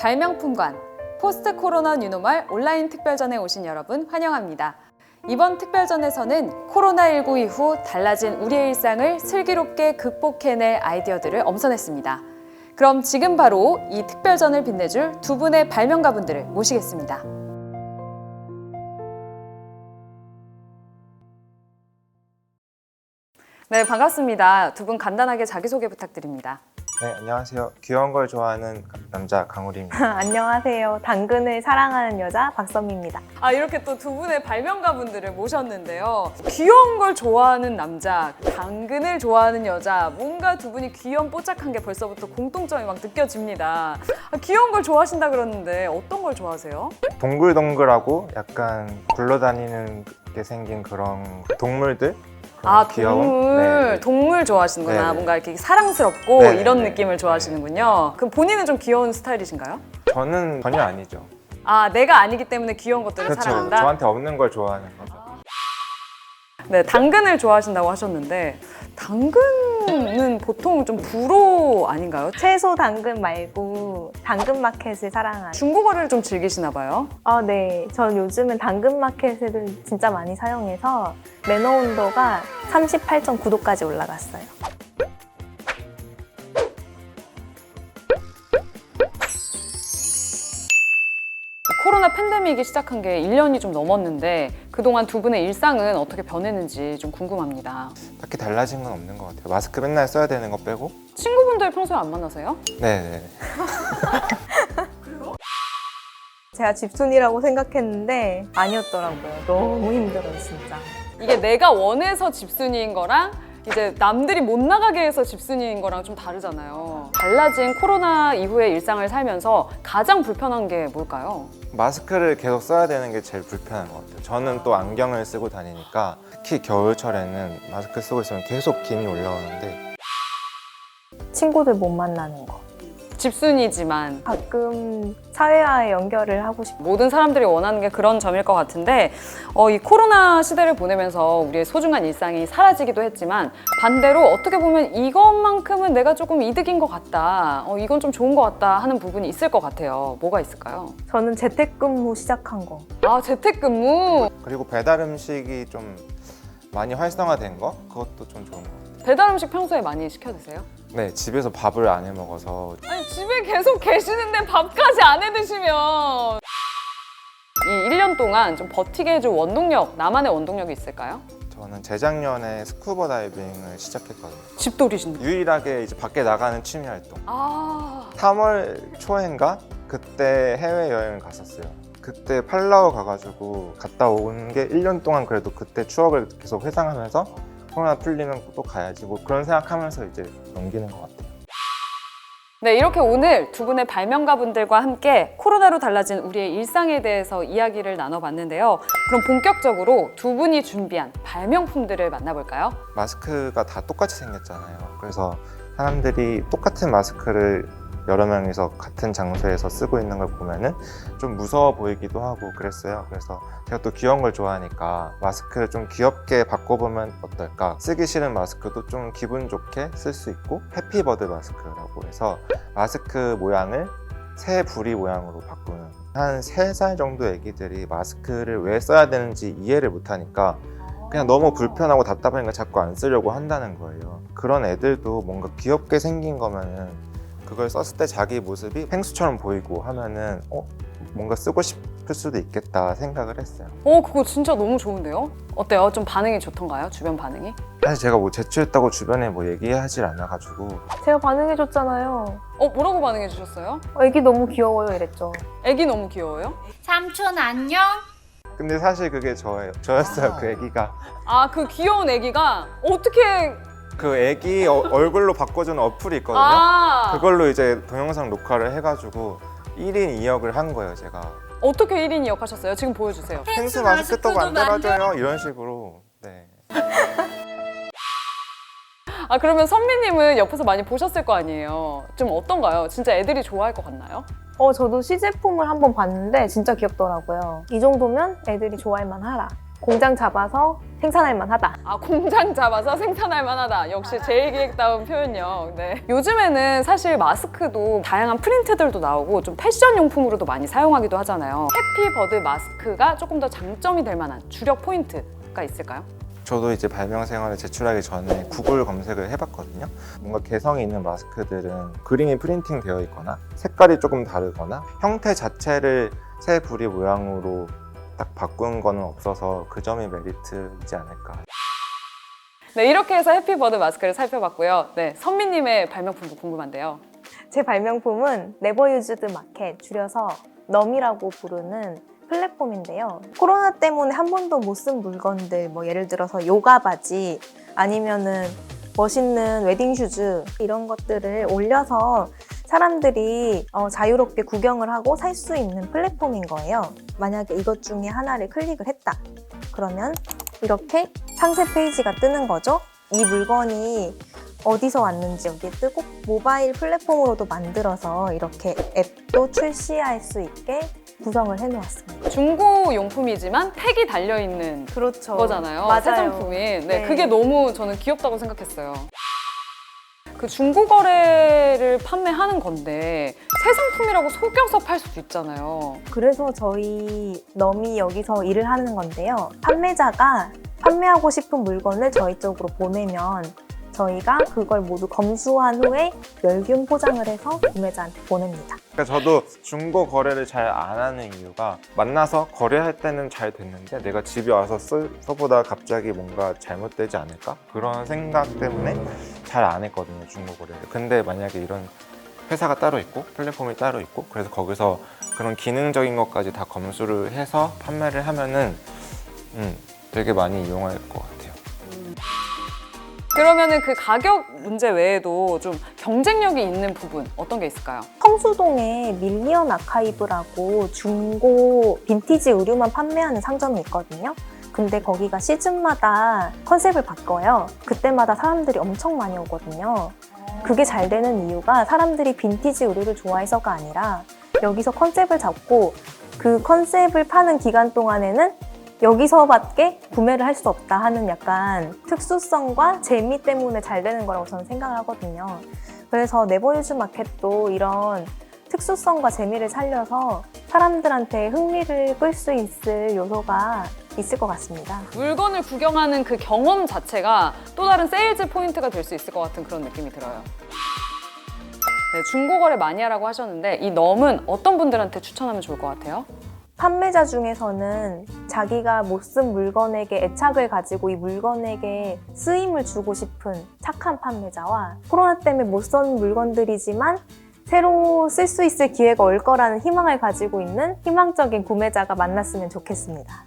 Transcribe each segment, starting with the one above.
발명품관 포스트 코로나 뉴노멀 온라인 특별전에 오신 여러분 환영합니다. 이번 특별전에서는 코로나19 이후 달라진 우리의 일상을 슬기롭게 극복해낼 아이디어들을 엄선했습니다. 그럼 지금 바로 이 특별전을 빛내줄 두 분의 발명가분들을 모시겠습니다. 네, 반갑습니다. 두 분 간단하게 자기소개 부탁드립니다. 네, 안녕하세요. 귀여운 걸 좋아하는 남자 강우리입니다. 안녕하세요. 당근을 사랑하는 여자 박선미입니다. 아 이렇게 또 두 분의 발명가 분들을 모셨는데요. 귀여운 걸 좋아하는 남자, 당근을 좋아하는 여자, 뭔가 두 분이 귀염 뽀짝한 게 벌써부터 공통점이 막 느껴집니다. 아, 귀여운 걸 좋아하신다 그러는데 어떤 걸 좋아하세요? 동글동글하고 약간 굴러다니는 게 생긴 그런 동물들? 그런 아 귀여운? 동물, 네, 네. 동물 좋아하시는구나. 네네. 뭔가 이렇게 사랑스럽고 네네. 이런 느낌을 좋아하시는군요. 그럼 본인은 좀 귀여운 스타일이신가요? 저는 전혀 아니죠. 아 내가 아니기 때문에 귀여운 것들을 그렇죠. 사랑한다. 저한테 없는 걸 좋아하는 거죠. 네, 당근을 좋아하신다고 하셨는데 당근은 보통 좀 불호 아닌가요? 채소 당근 말고 당근 마켓을 사랑하는. 중국어를 좀 즐기시나 봐요. 아, 네. 전 요즘은 당근 마켓을 진짜 많이 사용해서 매너 온도가 38.9도까지 올라갔어요. 팬데믹이 시작한 게 1년이 좀 넘었는데 그동안 두 분의 일상은 어떻게 변했는지 좀 궁금합니다. 딱히 달라진 건 없는 것 같아요. 마스크 맨날 써야 되는 거 빼고. 친구분들 평소에 안 만나세요? 네, 네. 제가 집순이라고 생각했는데 아니었더라고요. 너무 힘들어요, 진짜. 이게 내가 원해서 집순이인 거랑 이제 남들이 못 나가게 해서 집순이인 거랑 좀 다르잖아요. 달라진 코로나 이후의 일상을 살면서 가장 불편한 게 뭘까요? 마스크를 계속 써야 되는 게 제일 불편한 것 같아요. 저는 또 안경을 쓰고 다니니까 특히 겨울철에는 마스크 쓰고 있으면 계속 김이 올라오는데 친구들 못 만나는 거. 집순이지만 가끔 사회와의 연결을 하고 싶어. 모든 사람들이 원하는 게 그런 점일 것 같은데 어, 이 코로나 시대를 보내면서 우리의 소중한 일상이 사라지기도 했지만 반대로 어떻게 보면 이것만큼은 내가 조금 이득인 것 같다 어, 이건 좀 좋은 것 같다 하는 부분이 있을 것 같아요 뭐가 있을까요? 저는 재택근무 시작한 거. 아 재택근무 그리고 배달 음식이 좀 많이 활성화된 거 그것도 좀 좋은 것 같아요. 배달 음식 평소에 많이 시켜 드세요? 네, 집에서 밥을 안 해 먹어서 아니 집에 계속 계시는데 밥까지 안 해 드시면 이 1년 동안 좀 버티게 해줄 원동력 나만의 원동력이 있을까요? 저는 재작년에 스쿠버 다이빙을 시작했거든요. 집돌이신데 유일하게 이제 밖에 나가는 취미 활동. 아 3월 초인가 그때 해외 여행을 갔었어요. 그때 팔라우 가가지고 갔다 온 게 1년 동안 그래도 그때 추억을 계속 회상하면서 코로나 풀리면 또 가야지 뭐 그런 생각하면서 이제 넘기는 것 같아요. 네, 이렇게 오늘 두 분의 발명가 분들과 함께 코로나로 달라진 우리의 일상에 대해서 이야기를 나눠봤는데요. 그럼 본격적으로 두 분이 준비한 발명품들을 만나볼까요? 마스크가 다 똑같이 생겼잖아요. 그래서 사람들이 똑같은 마스크를 여러 명이서 같은 장소에서 쓰고 있는 걸 보면은 좀 무서워 보이기도 하고 그랬어요. 그래서 제가 또 귀여운 걸 좋아하니까 마스크를 좀 귀엽게 바꿔보면 어떨까? 쓰기 싫은 마스크도 좀 기분 좋게 쓸 수 있고 해피버드 마스크라고 해서 마스크 모양을 새 부리 모양으로 바꾸는 한 3살 정도 애기들이 마스크를 왜 써야 되는지 이해를 못하니까 그냥 너무 불편하고 답답하니까 자꾸 안 쓰려고 한다는 거예요. 그런 애들도 뭔가 귀엽게 생긴 거면은 그걸 썼을 때 자기 모습이 펭수처럼 보이고 하면은 어 뭔가 쓰고 싶을 수도 있겠다 생각을 했어요. 어, 그거 진짜 너무 좋은데요? 어때요? 좀 반응이 좋던가요? 주변 반응이? 사실 제가 뭐 제출했다고 주변에 뭐 얘기하질 않아가지고 제가 반응해줬잖아요. 어, 뭐라고 반응해 주셨어요? 어, 애기 너무 귀여워요, 이랬죠. 애기 너무 귀여워요? 삼촌 안녕. 근데 사실 그게 저예요. 저였어요 그 애기가 아, 그 귀여운 애기가 어떻게 그 애기 어- 얼굴로 바꿔주는 어플이 있거든요. 아, 그걸로 이제 동영상 녹화를 해가지고 1인 2역을 한 거예요 제가. 어떻게 1인 2역 하셨어요? 지금 보여주세요. 펭수 마스크 떡안 달아줘요 이런 식으로. 네. 아, 그러면 선미님은 옆에서 많이 보셨을 거 아니에요? 좀 어떤가요? 진짜 애들이 좋아할 것 같나요? 어, 저도 시제품을 한번 봤는데 진짜 귀엽더라고요. 이 정도면 애들이 좋아할 만하라. 공장 잡아서 생산할 만하다. 아 공장 잡아서 생산할 만하다. 역시 제일기획다운 표현력. 네. 요즘에는 사실 마스크도 다양한 프린트들도 나오고 좀 패션 용품으로도 많이 사용하기도 하잖아요. 해피버드 마스크가 조금 더 장점이 될 만한 주력 포인트가 있을까요? 저도 이제 발명 생활을 제출하기 전에 구글 검색을 해봤거든요. 뭔가 개성이 있는 마스크들은 그림이 프린팅 되어 있거나 색깔이 조금 다르거나 형태 자체를 새 부리 모양으로 딱 바꾼 거는 없어서 그 점이 메리트이지 않을까. 네, 이렇게 해서 해피버드 마스크를 살펴봤고요. 네, 선미님의 발명품도 궁금한데요. 제 발명품은 네버 유즈드 마켓 줄여서 넘이라고 부르는 플랫폼인데요. 코로나 때문에 한 번도 못 쓴 물건들, 뭐 예를 들어서 요가 바지 아니면은 멋있는 웨딩 슈즈 이런 것들을 올려서 사람들이 어, 자유롭게 구경을 하고 살 수 있는 플랫폼인 거예요. 만약에 이것 중에 하나를 클릭을 했다. 그러면 이렇게 상세 페이지가 뜨는 거죠. 이 물건이 어디서 왔는지 여기에 뜨고 모바일 플랫폼으로도 만들어서 이렇게 앱도 출시할 수 있게 구성을 해놓았습니다. 중고 용품이지만 택이 달려있는 그렇죠. 거잖아요. 맞아요. 새 상품이. 네, 네. 그게 너무 저는 귀엽다고 생각했어요. 그 중고 거래를 판매하는 건데 새 상품이라고 속여서 팔 수도 있잖아요. 그래서 저희 넘이 여기서 일을 하는 건데요. 판매자가 판매하고 싶은 물건을 저희 쪽으로 보내면 저희가 그걸 모두 검수한 후에 멸균 포장을 해서 구매자한테 보냅니다. 그러니까 저도 중고 거래를 잘 안 하는 이유가 만나서 거래할 때는 잘 됐는데 내가 집에 와서 쓸 써보다 갑자기 뭔가 잘못되지 않을까 그런 생각 때문에 잘 안 했거든요 중고 거래를. 근데 만약에 이런 회사가 따로 있고 플랫폼이 따로 있고 그래서 거기서 그런 기능적인 것까지 다 검수를 해서 판매를 하면은 음, 되게 많이 이용할 것 같아요. 그러면은 그 가격 문제 외에도 좀 경쟁력이 있는 부분 어떤 게 있을까요? 성수동에 밀리언 아카이브라고 중고 빈티지 의류만 판매하는 상점이 있거든요. 근데 거기가 시즌마다 컨셉을 바꿔요. 그때마다 사람들이 엄청 많이 오거든요. 그게 잘 되는 이유가 사람들이 빈티지 의류를 좋아해서가 아니라 여기서 컨셉을 잡고 그 컨셉을 파는 기간 동안에는 여기서밖에 구매를 할 수 없다 하는 약간 특수성과 재미 때문에 잘 되는 거라고 저는 생각을 하거든요. 그래서 네버유즈 마켓도 이런 특수성과 재미를 살려서 사람들한테 흥미를 끌 수 있을 요소가 있을 것 같습니다. 물건을 구경하는 그 경험 자체가 또 다른 세일즈 포인트가 될 수 있을 것 같은 그런 느낌이 들어요. 네, 중고 거래 많이 하라고 하셨는데 이 넘은 어떤 분들한테 추천하면 좋을 것 같아요? 판매자 중에서는 자기가 못 쓴 물건에게 애착을 가지고 이 물건에게 쓰임을 주고 싶은 착한 판매자와 코로나 때문에 못 쓴 물건들이지만 새로 쓸 수 있을 기회가 올 거라는 희망을 가지고 있는 희망적인 구매자가 만났으면 좋겠습니다.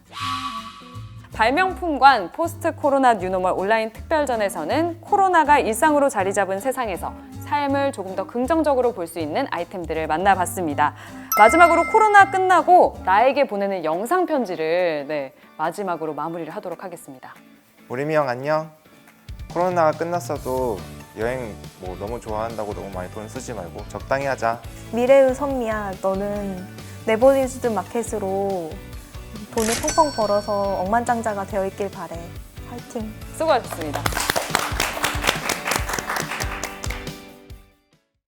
발명품관 포스트 코로나 뉴노멀 온라인 특별전에서는 코로나가 일상으로 자리 잡은 세상에서 삶을 조금 더 긍정적으로 볼 수 있는 아이템들을 만나봤습니다. 마지막으로 코로나 끝나고 나에게 보내는 영상 편지를 네, 마지막으로 마무리를 하도록 하겠습니다. 우리미 형 안녕. 코로나가 끝났어도 여행 뭐 너무 좋아한다고 너무 많이 돈 쓰지 말고 적당히 하자. 미래의 선미야, 너는 네버리즈드 마켓으로 돈을 펑펑 벌어서 억만장자가 되어 있길 바래. 파이팅! 수고하셨습니다.